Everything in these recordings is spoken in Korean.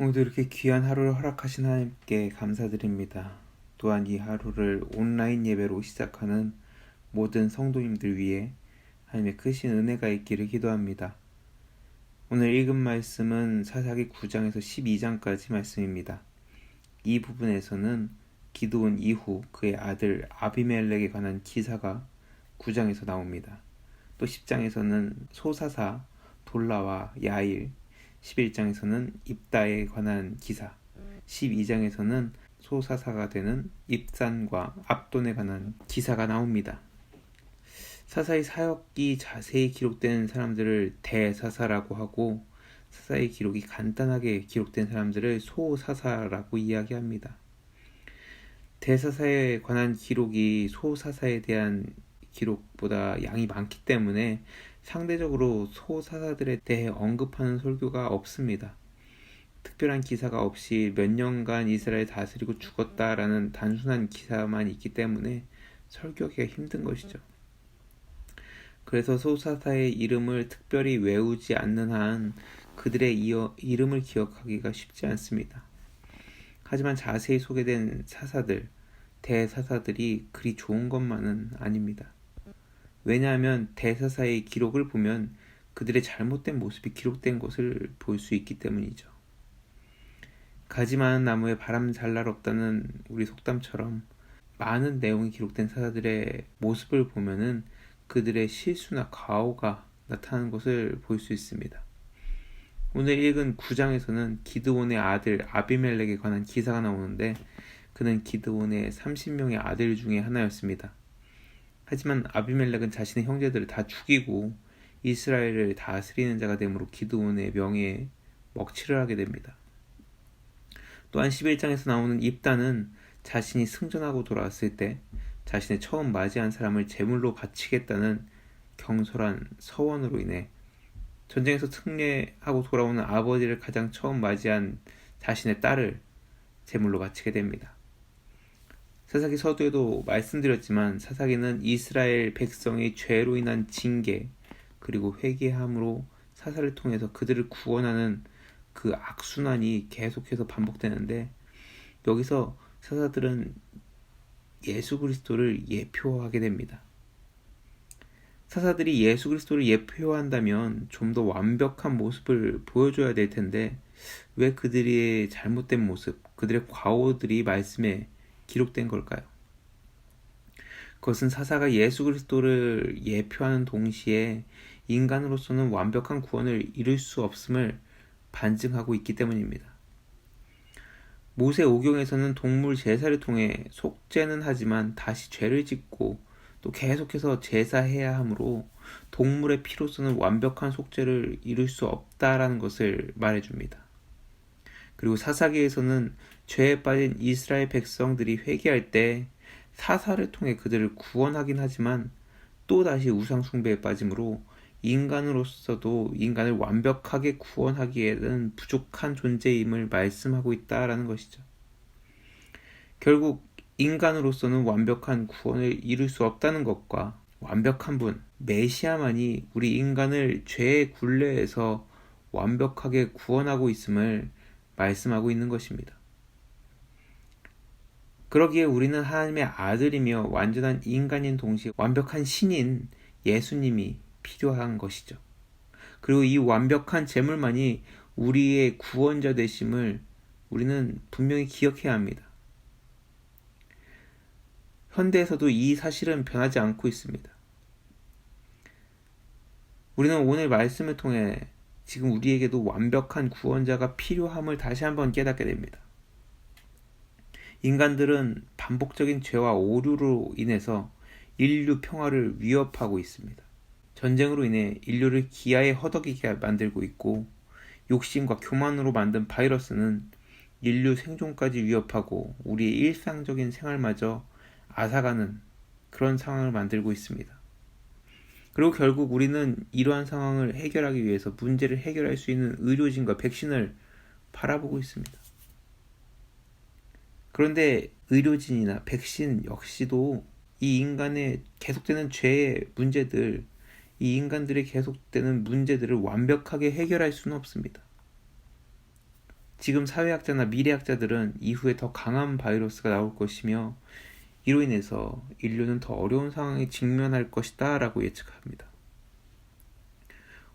오늘도 이렇게 귀한 하루를 허락하신 하나님께 감사드립니다. 또한 이 하루를 온라인 예배로 시작하는 모든 성도님들 위해 하나님의 크신 은혜가 있기를 기도합니다. 오늘 읽은 말씀은 사사기 9장에서 12장까지 말씀입니다. 이 부분에서는 기도원 이후 그의 아들 아비멜렉에 관한 기사가 9장에서 나옵니다. 또 10장에서는 소사사 돌라와 야일 11장에서는 입다에 관한 기사, 12장에서는 소사사가 되는 입산과 압돈에 관한 기사가 나옵니다. 사사의 사역이 자세히 기록된 사람들을 대사사라고 하고 사사의 기록이 간단하게 기록된 사람들을 소사사라고 이야기합니다. 대사사에 관한 기록이 소사사에 대한 기록보다 양이 많기 때문에 상대적으로 소사사들에 대해 언급하는 설교가 없습니다. 특별한 기사가 없이 몇 년간 이스라엘 다스리고 죽었다라는 단순한 기사만 있기 때문에 설교하기가 힘든 것이죠. 그래서 소사사의 이름을 특별히 외우지 않는 한 그들의 이어, 이름을 기억하기가 쉽지 않습니다. 하지만 자세히 소개된 사사들, 대사사들이 그리 좋은 것만은 아닙니다. 왜냐하면 대사사의 기록을 보면 그들의 잘못된 모습이 기록된 것을 볼 수 있기 때문이죠. 가지 많은 나무에 바람 잘 날 없다는 우리 속담처럼 많은 내용이 기록된 사사들의 모습을 보면은 그들의 실수나 과오가 나타나는 것을 볼 수 있습니다. 오늘 읽은 9장에서는 기드온의 아들 아비멜렉에 관한 기사가 나오는데 그는 기드온의 30명의 아들 중에 하나였습니다. 하지만 아비멜렉은 자신의 형제들을 다 죽이고 이스라엘을 다스리는 자가 되므로 기드온의 명예에 먹칠을 하게 됩니다. 또한 11장에서 나오는 입단은 자신이 승전하고 돌아왔을 때 자신의 처음 맞이한 사람을 제물로 바치겠다는 경솔한 서원으로 인해 전쟁에서 승리하고 돌아오는 아버지를 가장 처음 맞이한 자신의 딸을 제물로 바치게 됩니다. 사사기 서두에도 말씀드렸지만 사사기는 이스라엘 백성의 죄로 인한 징계 그리고 회개함으로 사사를 통해서 그들을 구원하는 그 악순환이 계속해서 반복되는데 여기서 사사들은 예수 그리스도를 예표하게 됩니다. 사사들이 예수 그리스도를 예표한다면 좀 더 완벽한 모습을 보여줘야 될 텐데 왜 그들의 잘못된 모습, 그들의 과오들이 말씀에 기록된 걸까요? 그것은 사사가 예수 그리스도를 예표하는 동시에 인간으로서는 완벽한 구원을 이룰 수 없음을 반증하고 있기 때문입니다. 모세 오경에서는 동물 제사를 통해 속죄는 하지만 다시 죄를 짓고 또 계속해서 제사해야 하므로 동물의 피로서는 완벽한 속죄를 이룰 수 없다라는 것을 말해줍니다. 그리고 사사기에서는 죄에 빠진 이스라엘 백성들이 회개할 때 사사를 통해 그들을 구원하긴 하지만 또 다시 우상 숭배에 빠짐으로 인간으로서도 인간을 완벽하게 구원하기에는 부족한 존재임을 말씀하고 있다라는 것이죠. 결국 인간으로서는 완벽한 구원을 이룰 수 없다는 것과 완벽한 분, 메시아만이 우리 인간을 죄의 굴레에서 완벽하게 구원하고 있음을 말씀하고 있는 것입니다. 그러기에 우리는 하나님의 아들이며 완전한 인간인 동시에 완벽한 신인 예수님이 필요한 것이죠. 그리고 이 완벽한 재물만이 우리의 구원자 되심을 우리는 분명히 기억해야 합니다. 현대에서도 이 사실은 변하지 않고 있습니다. 우리는 오늘 말씀을 통해 지금 우리에게도 완벽한 구원자가 필요함을 다시 한번 깨닫게 됩니다. 인간들은 반복적인 죄와 오류로 인해서 인류 평화를 위협하고 있습니다. 전쟁으로 인해 인류를 기아에 허덕이게 만들고 있고 욕심과 교만으로 만든 바이러스는 인류 생존까지 위협하고 우리의 일상적인 생활마저 앗아가는 그런 상황을 만들고 있습니다. 그리고 결국 우리는 이러한 상황을 해결하기 위해서 문제를 해결할 수 있는 의료진과 백신을 바라보고 있습니다. 그런데 의료진이나 백신 역시도 이 인간의 계속되는 죄의 문제들, 이 인간들의 계속되는 문제들을 완벽하게 해결할 수는 없습니다. 지금 사회학자나 미래학자들은 이후에 더 강한 바이러스가 나올 것이며 이로 인해서 인류는 더 어려운 상황에 직면할 것이다 라고 예측합니다.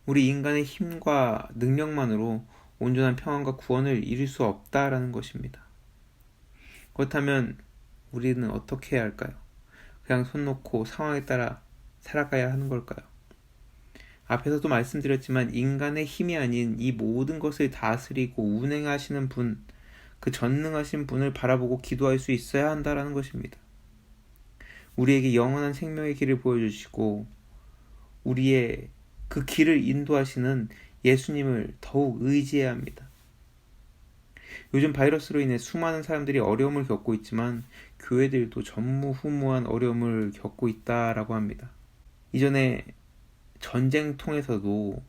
우리 인간의 힘과 능력만으로 온전한 평안과 구원을 이룰 수 없다라는 것입니다. 그렇다면 우리는 어떻게 해야 할까요? 그냥 손 놓고 상황에 따라 살아가야 하는 걸까요? 앞에서도 말씀드렸지만 인간의 힘이 아닌 이 모든 것을 다스리고 운행하시는 분, 그 전능하신 분을 바라보고 기도할 수 있어야 한다라는 것입니다. 우리에게 영원한 생명의 길을 보여주시고 우리의 그 길을 인도하시는 예수님을 더욱 의지해야 합니다. 요즘 바이러스로 인해 수많은 사람들이 어려움을 겪고 있지만 교회들도 전무후무한 어려움을 겪고 있다라고 합니다. 이전에 전쟁 통해서도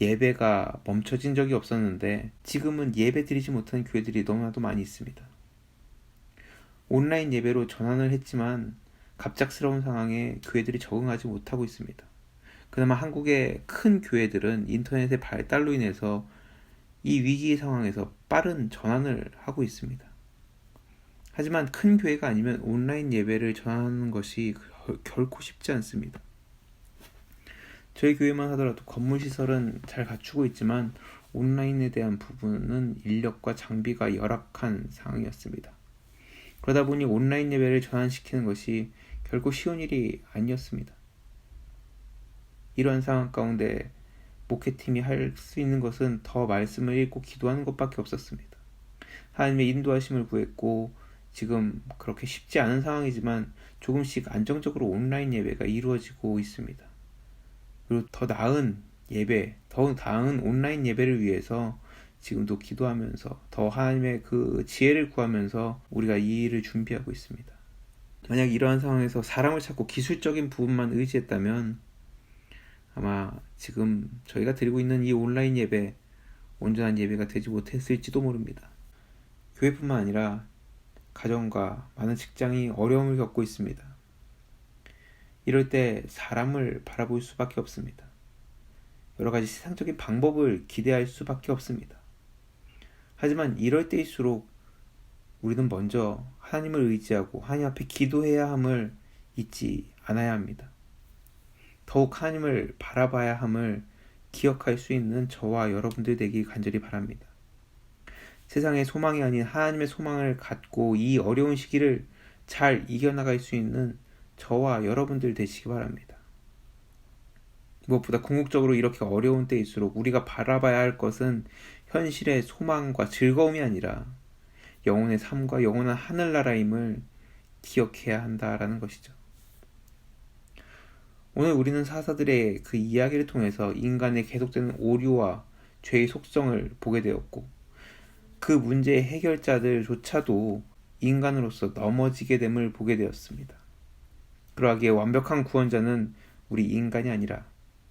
예배가 멈춰진 적이 없었는데 지금은 예배 드리지 못하는 교회들이 너무나도 많이 있습니다. 온라인 예배로 전환을 했지만 갑작스러운 상황에 교회들이 적응하지 못하고 있습니다. 그나마 한국의 큰 교회들은 인터넷의 발달로 인해서 이 위기 상황에서 빠른 전환을 하고 있습니다. 하지만 큰 교회가 아니면 온라인 예배를 전하는 것이 결코 쉽지 않습니다. 저희 교회만 하더라도 건물 시설은 잘 갖추고 있지만 온라인에 대한 부분은 인력과 장비가 열악한 상황이었습니다. 그러다 보니 온라인 예배를 전환시키는 것이 결코 쉬운 일이 아니었습니다. 이러한 상황 가운데 목회팀이 할 수 있는 것은 더 말씀을 읽고 기도하는 것밖에 없었습니다. 하나님의 인도하심을 구했고 지금 그렇게 쉽지 않은 상황이지만 조금씩 안정적으로 온라인 예배가 이루어지고 있습니다. 그리고 더 나은 예배, 더 나은 온라인 예배를 위해서 지금도 기도하면서 더 하나님의 그 지혜를 구하면서 우리가 이 일을 준비하고 있습니다. 만약 이러한 상황에서 사람을 찾고 기술적인 부분만 의지했다면 아마 지금 저희가 드리고 있는 이 온라인 예배 온전한 예배가 되지 못했을지도 모릅니다. 교회뿐만 아니라 가정과 많은 직장이 어려움을 겪고 있습니다. 이럴 때 사람을 바라볼 수밖에 없습니다. 여러 가지 세상적인 방법을 기대할 수밖에 없습니다. 하지만 이럴 때일수록 우리는 먼저 하나님을 의지하고 하나님 앞에 기도해야 함을 잊지 않아야 합니다. 더욱 하나님을 바라봐야 함을 기억할 수 있는 저와 여러분들 되기 간절히 바랍니다. 세상의 소망이 아닌 하나님의 소망을 갖고 이 어려운 시기를 잘 이겨나갈 수 있는 저와 여러분들 되시기 바랍니다. 무엇보다 궁극적으로 이렇게 어려운 때일수록 우리가 바라봐야 할 것은 현실의 소망과 즐거움이 아니라 영혼의 삶과 영원한 하늘나라임을 기억해야 한다라는 것이죠. 오늘 우리는 사사들의 그 이야기를 통해서 인간의 계속되는 오류와 죄의 속성을 보게 되었고 그 문제의 해결자들조차도 인간으로서 넘어지게 됨을 보게 되었습니다. 그러하기에 완벽한 구원자는 우리 인간이 아니라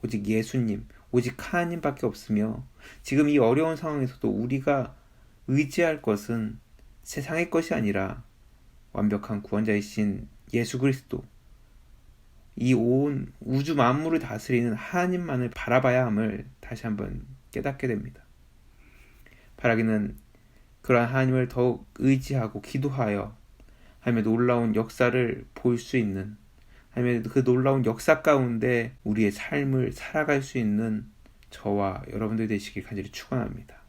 오직 예수님, 오직 하나님밖에 없으며 지금 이 어려운 상황에서도 우리가 의지할 것은 세상의 것이 아니라 완벽한 구원자이신 예수 그리스도 이 온 우주 만물을 다스리는 하나님만을 바라봐야 함을 다시 한번 깨닫게 됩니다. 바라기는 그러한 하나님을 더욱 의지하고 기도하여 하며 놀라운 역사를 볼 수 있는 하며 그 놀라운 역사 가운데 우리의 삶을 살아갈 수 있는 저와 여러분들 되시길 간절히 축원합니다.